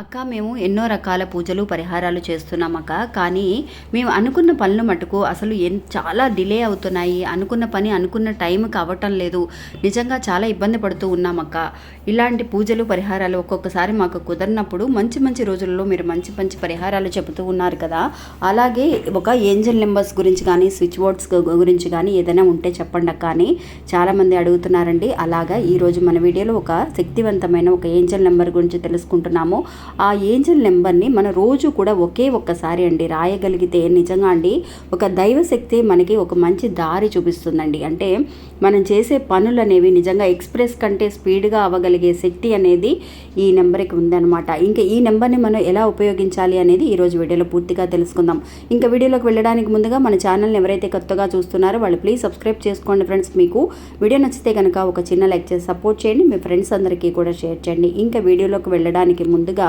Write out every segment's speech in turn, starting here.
అక్క మేము ఎన్నో రకాల పూజలు పరిహారాలు చేస్తున్నాం అక్క. కానీ మేము అనుకున్న పనులు మటుకు అసలు ఎన్ చాలా డిలే అవుతున్నాయి. అనుకున్న పని అనుకున్న టైంకి అవ్వటం లేదు. నిజంగా చాలా ఇబ్బంది పడుతూ ఉన్నాం అక్క. ఇలాంటి పూజలు పరిహారాలు ఒక్కొక్కసారి మాకు కుదరినప్పుడు మంచి మంచి రోజుల్లో మీరు మంచి మంచి పరిహారాలు చెబుతూ ఉన్నారు కదా. అలాగే ఒక ఏంజల్ నెంబర్స్ గురించి కానీ స్విచ్ బోర్డ్స్ గురించి కానీ ఏదైనా ఉంటే చెప్పండి అక్క అని చాలామంది అడుగుతున్నారండి. అలాగా ఈరోజు మన వీడియోలో ఒక శక్తివంతమైన ఒక ఏంజల్ నెంబర్ గురించి తెలుసుకుంటున్నాము. ఆ ఏంజల్ నెంబర్ని మన రోజు కూడా ఒకే ఒక్కసారి అండి రాయగలిగితే నిజంగా అండి ఒక దైవశక్తి మనకి ఒక మంచి దారి చూపిస్తుందండి. అంటే మనం చేసే పనులు అనేవి నిజంగా ఎక్స్ప్రెస్ కంటే స్పీడ్గా అవ్వగలిగే శక్తి అనేది ఈ నెంబర్కి ఉందన్నమాట. ఇంకా ఈ నెంబర్ని మనం ఎలా ఉపయోగించాలి అనేది ఈరోజు వీడియోలో పూర్తిగా తెలుసుకుందాం. ఇంకా వీడియోలోకి వెళ్ళడానికి ముందుగా మన ఛానల్ని ఎవరైతే కొత్తగా చూస్తున్నారో వాళ్ళు ప్లీజ్ సబ్స్క్రైబ్ చేసుకోండి ఫ్రెండ్స్. మీకు వీడియో నచ్చితే కనుక ఒక చిన్న లైక్ చేసి సపోర్ట్ చేయండి. మీ ఫ్రెండ్స్ అందరికీ కూడా షేర్ చేయండి. ఇంకా వీడియోలోకి వెళ్ళడానికి ముందుగా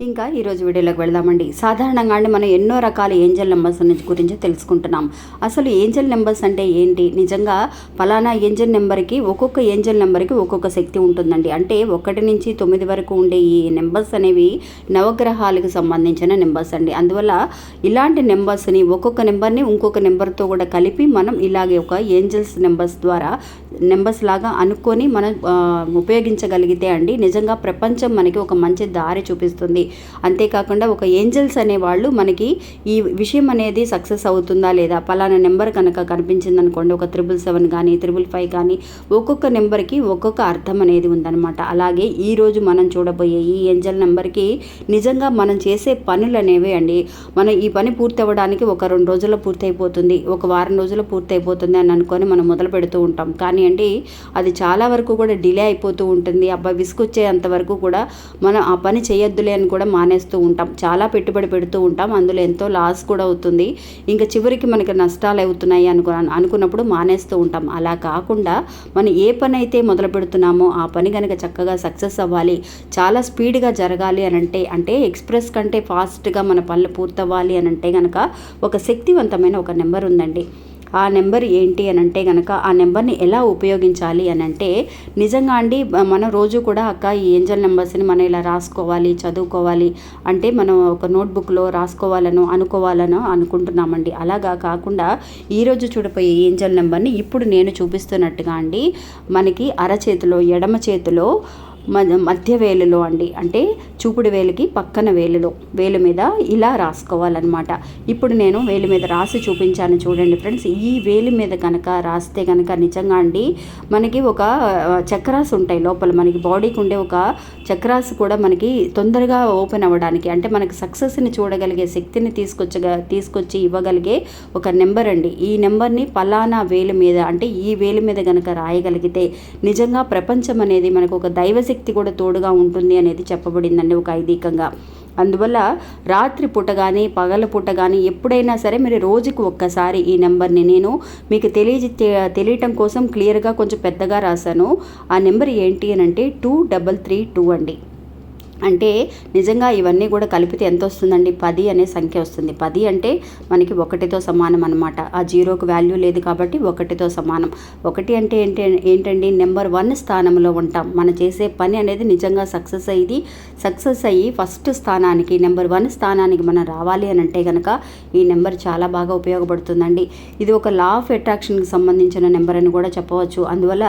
ఇంకా ఈరోజు వీడియోలోకి వెళదామండి. సాధారణంగా అండి మనం ఎన్నో రకాల ఏంజల్ నెంబర్స్ గురించి తెలుసుకుంటున్నాం. అసలు ఏంజల్ నెంబర్స్ అంటే ఏంటి? నిజంగా ఫలానా ఏంజల్ నెంబర్కి ఒక్కొక్క ఏంజల్ నెంబర్కి ఒక్కొక్క శక్తి ఉంటుందండి. అంటే ఒకటి నుంచి తొమ్మిది వరకు ఉండే ఈ నెంబర్స్ అనేవి నవగ్రహాలకు సంబంధించిన నెంబర్స్ అండి. అందువల్ల ఇలాంటి నెంబర్స్ని ఒక్కొక్క నెంబర్ని ఇంకొక నెంబర్తో కూడా కలిపి మనం ఇలాగే ఒక ఏంజల్స్ నెంబర్స్ ద్వారా నెంబర్స్ లాగా అనుకొని మనం ఉపయోగించగలిగితే అండి నిజంగా ప్రపంచం మనకి ఒక మంచి దారి చూపిస్తుంది. అంతేకాకుండా ఒక ఏంజల్స్ అనేవాళ్ళు మనకి ఈ విషయం అనేది సక్సెస్ అవుతుందా లేదా? పలానా నెంబర్ కనుక కనిపించింది అనుకోండి ఒక త్రిబుల్ సెవెన్ కానీ త్రిబుల్ ఫైవ్ కానీ ఒక్కొక్క నెంబర్కి ఒక్కొక్క అర్థం అనేది ఉందన్నమాట. అలాగే ఈరోజు మనం చూడబోయే ఈ ఏంజల్ నెంబర్కి నిజంగా మనం చేసే పనులు అనేవి అండి. మనం ఈ పని పూర్తి అవ్వడానికి ఒక రెండు రోజుల్లో పూర్తయిపోతుంది ఒక వారం రోజుల్లో పూర్తయిపోతుంది అని అనుకొని మనం మొదలు పెడుతూ ఉంటాం. కానీ అండి. అది చాలా వరకు కూడా డిలే అయిపోతూ ఉంటుంది. అబ్బా విసుకొచ్చేంత వరకు కూడా మనం ఆ పని చేయొద్దులే అని కూడా మానేస్తూ ఉంటాం. చాలా పెట్టుబడి పెడుతూ ఉంటాం. అందులో ఎంతో లాస్ కూడా అవుతుంది. ఇంకా చివరికి మనకి నష్టాలు అవుతున్నాయి అనుకు అనుకున్నప్పుడు మానేస్తూ ఉంటాం. అలా కాకుండా మనం ఏ పని అయితే మొదలు పెడుతున్నామో ఆ పని కనుక చక్కగా సక్సెస్ అవ్వాలి. చాలా స్పీడ్గా జరగాలి అని అంటే అంటే ఎక్స్ప్రెస్ కంటే ఫాస్ట్గా మన పనులు పూర్తవ్వాలి అని అంటే కనుక ఒక శక్తివంతమైన ఒక నెంబర్ ఉందండి. ఆ నెంబర్ ఏంటి అని అంటే కనుక ఆ నెంబర్ని ఎలా ఉపయోగించాలి అని అంటే నిజంగా అండి మనం రోజు కూడా అక్క ఈ ఏంజల్ నెంబర్స్ని మనం ఇలా రాసుకోవాలి చదువుకోవాలి అంటే మనం ఒక నోట్బుక్లో రాసుకోవాలను అనుకోవాలను అనుకుంటున్నామండి. అలాగా కాకుండా ఈరోజు చూడపోయే ఏంజల్ నెంబర్ని ఇప్పుడు నేను చూపిస్తున్నట్టుగా అండి మనకి అరచేతిలో ఎడమ చేతిలో మధ్య వేలులో అండి. అంటే చూపుడు వేలుకి పక్కన వేలులో వేలు మీద ఇలా రాసుకోవాలన్నమాట. ఇప్పుడు నేను వేలు మీద రాసి చూపించాను చూడండి ఫ్రెండ్స్. ఈ వేలు మీద కనుక రాస్తే కనుక నిజంగా అండి మనకి ఒక చక్రాస్ ఉంటాయి లోపల. మనకి బాడీకి ఉండే ఒక చక్రాస్ కూడా మనకి తొందరగా ఓపెన్ అవ్వడానికి అంటే మనకి సక్సెస్ని చూడగలిగే శక్తిని తీసుకొచ్చగా తీసుకొచ్చి ఇవ్వగలిగే ఒక నెంబర్ అండి. ఈ నెంబర్ని పలానా వేలు మీద అంటే ఈ వేలు మీద కనుక రాయగలిగితే నిజంగా ప్రపంచం అనేది మనకు ఒక దైవశక్తి శక్తి కూడా తోడుగా ఉంటుంది అనేది చెప్పబడిందండి ఒక ఐదీకంగా. అందువల్ల రాత్రి పూట కానీ పగల పూట కానీ ఎప్పుడైనా సరే మీరు రోజుకు ఒక్కసారి ఈ నెంబర్ని నేను మీకు తెలియ తెలియటం కోసం క్లియర్గా కొంచెం పెద్దగా రాశాను. ఆ నెంబర్ ఏంటి అని అంటే టూ డబల్ త్రీ టూ అండి. అంటే నిజంగా ఇవన్నీ కూడా కలిపితే ఎంత వస్తుందండి పది అనే సంఖ్య వస్తుంది. పది అంటే మనకి ఒకటితో సమానం అనమాట ఆ జీరోకి వాల్యూ లేదు కాబట్టి ఒకటితో సమానం. ఒకటి అంటే ఏంటి ఏంటండి? నెంబర్ వన్ స్థానంలో ఉంటాం. మనం చేసే పని అనేది నిజంగా సక్సెస్ అయ్యి సక్సెస్ అయ్యి ఫస్ట్ స్థానానికి నెంబర్ వన్ స్థానానికి మనం రావాలి అని అంటే కనుక ఈ నెంబర్ చాలా బాగా ఉపయోగపడుతుందండి. ఇది ఒక లా ఆఫ్ అట్రాక్షన్కి సంబంధించిన నెంబర్ అని కూడా చెప్పవచ్చు. అందువల్ల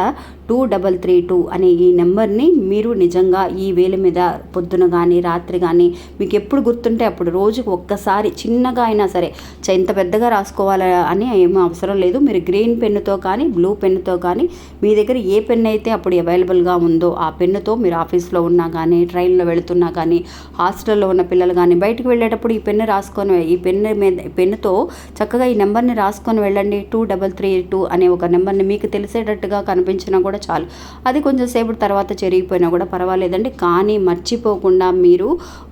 టూ డబల్ త్రీ టూ అనే ఈ నెంబర్ని మీరు నిజంగా ఈ వేల మీద పొద్దున కానీ రాత్రి కానీ మీకు ఎప్పుడు గుర్తుంటే అప్పుడు రోజుకు ఒక్కసారి చిన్నగా అయినా సరే ఇంత పెద్దగా రాసుకోవాలి అని ఏమీ అవసరం లేదు. మీరు గ్రీన్ పెన్నుతో కానీ బ్లూ పెన్నుతో కానీ మీ దగ్గర ఏ పెన్ అయితే అప్పుడు అవైలబుల్గా ఉందో ఆ పెన్నుతో మీరు ఆఫీస్లో ఉన్నా కానీ ట్రైన్లో వెళుతున్నా కానీ హాస్టల్లో ఉన్న పిల్లలు కానీ బయటకు వెళ్ళేటప్పుడు ఈ పెన్ను రాసుకొని ఈ పెన్ను మీద పెన్నుతో చక్కగా ఈ నెంబర్ని రాసుకొని వెళ్ళండి. టూ డబల్ త్రీ టూ అనే ఒక నెంబర్ని మీకు తెలిసేటట్టుగా కనిపించినా కూడా చాలు. అది కొంచెం సేపు తర్వాత చెరిగిపోయినా కూడా పర్వాలేదండి. కానీ మర్చిపోకుండా మీరు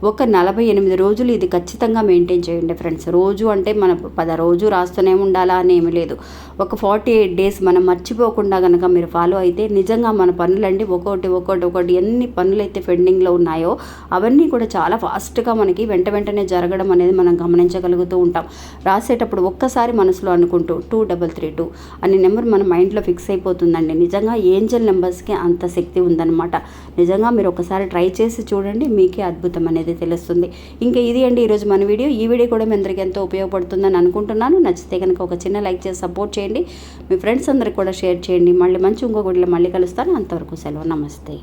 ఒక నలభై ఎనిమిది రోజులు ఇది ఖచ్చితంగా మెయింటైన్ చేయండి ఫ్రెండ్స్ రోజు అంటే మన పద రోజు రాస్తూనే ఉండాలా అని ఏమీ లేదు. ఒక ఫార్టీ ఎయిట్ డేస్ మనం మర్చిపోకుండా కనుక మీరు ఫాలో అయితే నిజంగా మన పనులండి ఒక్కొక్కటి ఒక్కొక్కటి ఒకటి ఎన్ని పనులు అయితే పెండింగ్లో ఉన్నాయో అవన్నీ కూడా చాలా ఫాస్ట్గా మనకి వెంట వెంటనే జరగడం అనేది మనం గమనించగలుగుతూ ఉంటాం. రాసేటప్పుడు ఒక్కసారి మనసులో అనుకుంటూ టూ డబల్ త్రీ టూ అనే నెంబర్ మన మైండ్లో ఫిక్స్ అయిపోతుందండి. నిజంగా ఏంజల్ నెంబర్స్కి అంత శక్తి ఉందన్నమాట. నిజంగా మీరు ఒకసారి ట్రై చేసి చూడండి. చూడండి మీకే అద్భుతం అనేది తెలుస్తుంది. ఇంకా ఇది అండి ఈరోజు మన వీడియో. ఈ వీడియో కూడా మీ అందరికీ ఎంతో ఉపయోగపడుతుందని అనుకుంటున్నాను. నచ్చితే కనుక ఒక చిన్న లైక్ చేసి సపోర్ట్ చేయండి. మీ ఫ్రెండ్స్ అందరికి కూడా షేర్ చేయండి. మళ్ళీ మంచి ఇంకో గుడిలో మళ్ళీ కలుస్తాను. అంతవరకు సెలవు. నమస్తే.